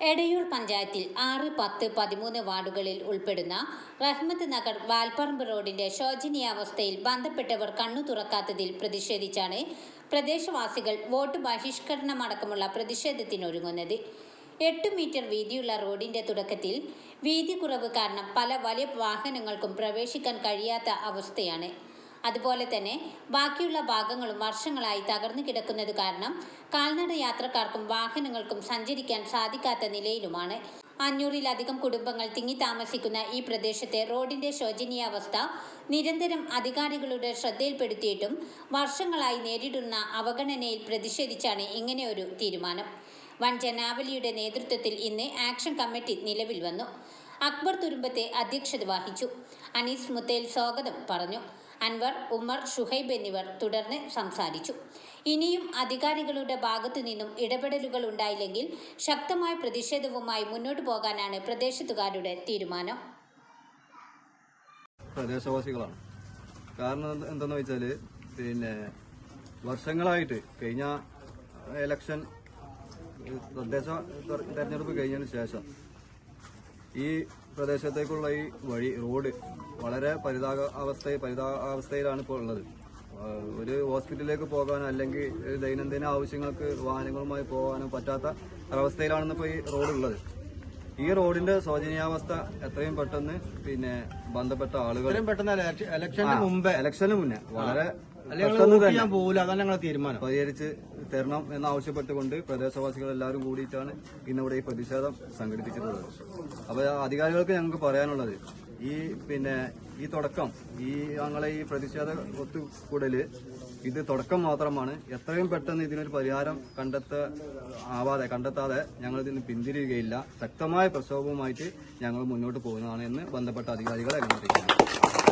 എടയൂർ പഞ്ചായത്തിൽ ആറ് പത്ത് പതിമൂന്ന് വാർഡുകളിൽ ഉൾപ്പെടുന്ന റഹ്മത്ത് നഗർ വാൽപ്പറമ്പ് റോഡിന്റെ ശോചനീയാവസ്ഥയിൽ ബന്ധപ്പെട്ടവർ കണ്ണു തുറക്കാത്തതിൽ പ്രതിഷേധിച്ചാണ് പ്രദേശവാസികൾ വോട്ട് ബഹിഷ്കരണമടക്കമുള്ള പ്രതിഷേധത്തിനൊരുങ്ങുന്നത്. എട്ട് മീറ്റർ വീതിയുള്ള റോഡിന്റെ തുടക്കത്തിൽ വീതി കുറവ് കാരണം പല വലിയ വാഹനങ്ങൾക്കും പ്രവേശിക്കാൻ കഴിയാത്ത അവസ്ഥയാണ്. അതുപോലെ തന്നെ ബാക്കിയുള്ള ഭാഗങ്ങളും വർഷങ്ങളായി തകർന്നു കിടക്കുന്നത് കാരണം കാൽനട യാത്രക്കാർക്കും വാഹനങ്ങൾക്കും സഞ്ചരിക്കാൻ സാധിക്കാത്ത നിലയിലുമാണ്. അഞ്ഞൂറിലധികം കുടുംബങ്ങൾ തിങ്ങി താമസിക്കുന്ന ഈ പ്രദേശത്തെ റോഡിന്റെ ശോചനീയാവസ്ഥ നിരന്തരം അധികാരികളുടെ ശ്രദ്ധയിൽപ്പെടുത്തിയിട്ടും വർഷങ്ങളായി നേരിടുന്ന അവഗണനയിൽ പ്രതിഷേധിച്ചാണ് ഇങ്ങനെയൊരു തീരുമാനം. വൻ ജനാവലിയുടെ നേതൃത്വത്തിൽ ഇന്ന് ആക്ഷൻ കമ്മിറ്റി നിലവിൽ വന്നു. അക്ബർ തുരുമ്പത്തെ അധ്യക്ഷത വഹിച്ചു. അനീസ് മുത്തേൽ സ്വാഗതം പറഞ്ഞു. അൻവർ ഉമർ ഷുഹൈബ് എന്നിവർ തുടർന്ന് സംസാരിച്ചു. ഇനിയും അധികാരികളുടെ ഭാഗത്തു നിന്നും ഇടപെടലുകൾ ഉണ്ടായില്ലെങ്കിൽ ശക്തമായ പ്രതിഷേധവുമായി മുന്നോട്ടു പോകാനാണ് പ്രദേശത്തുകാരുടെ തീരുമാനം. പ്രദേശവാസികളാണ്. കാരണം എന്താണെന്ന് വെച്ചാൽ പിന്നെ വർഷങ്ങളായിട്ട് കഴിഞ്ഞ ഇലക്ഷൻ തദ്ദേശ തെര- തെരഞ്ഞെടുപ്പ് കഴിഞ്ഞതിന് ശേഷം ഈ പ്രദേശത്തേക്കുള്ള ഈ വഴി റോഡ് വളരെ പരിതാപ അവസ്ഥ പരിതാപാവസ്ഥയിലാണ് ഇപ്പോൾ ഉള്ളത്. ഒരു ഹോസ്പിറ്റലിലേക്ക് പോകാനോ അല്ലെങ്കിൽ ദൈനംദിന ആവശ്യങ്ങൾക്ക് വാഹനങ്ങളുമായി പോകാനോ പറ്റാത്ത ഒരവസ്ഥയിലാണ് ഇപ്പോൾ ഈ റോഡ് ഉള്ളത്. ഈ റോഡിന്റെ ശോചനീയാവസ്ഥ എത്രയും പെട്ടെന്ന് പിന്നെ ബന്ധപ്പെട്ട ആളുകൾ പെട്ടെന്ന് മുമ്പേ. ഇലക്ഷന് മുന്നേ. വളരെ പരിഹരിച്ച് തരണം എന്നാവശ്യപ്പെട്ടുകൊണ്ട് പ്രദേശവാസികൾ എല്ലാവരും കൂടിയിട്ടാണ് ഇന്നിവിടെ ഈ പ്രതിഷേധം സംഘടിപ്പിച്ചിട്ടുള്ളത്. അപ്പൊ അധികാരികൾക്ക് ഞങ്ങൾക്ക് പറയാനുള്ളത് ഈ പിന്നെ ഈ തുടക്കം ഈ ഞങ്ങളെ ഈ പ്രതിഷേധ ഒത്തുകൂടൽ ഇത് തുടക്കം മാത്രമാണ്. എത്രയും പെട്ടെന്ന് ഇതിനൊരു പരിഹാരം കണ്ടെത്ത ആവാതെ കണ്ടെത്താതെ ഞങ്ങൾ ഇതിന് പിന്തിരിയുകയില്ല. ശക്തമായ പ്രക്ഷോഭവുമായിട്ട് ഞങ്ങൾ മുന്നോട്ട് പോകുന്നതാണ് എന്ന് ബന്ധപ്പെട്ട അധികാരികളെ അറിയിച്ചിരിക്കുന്നു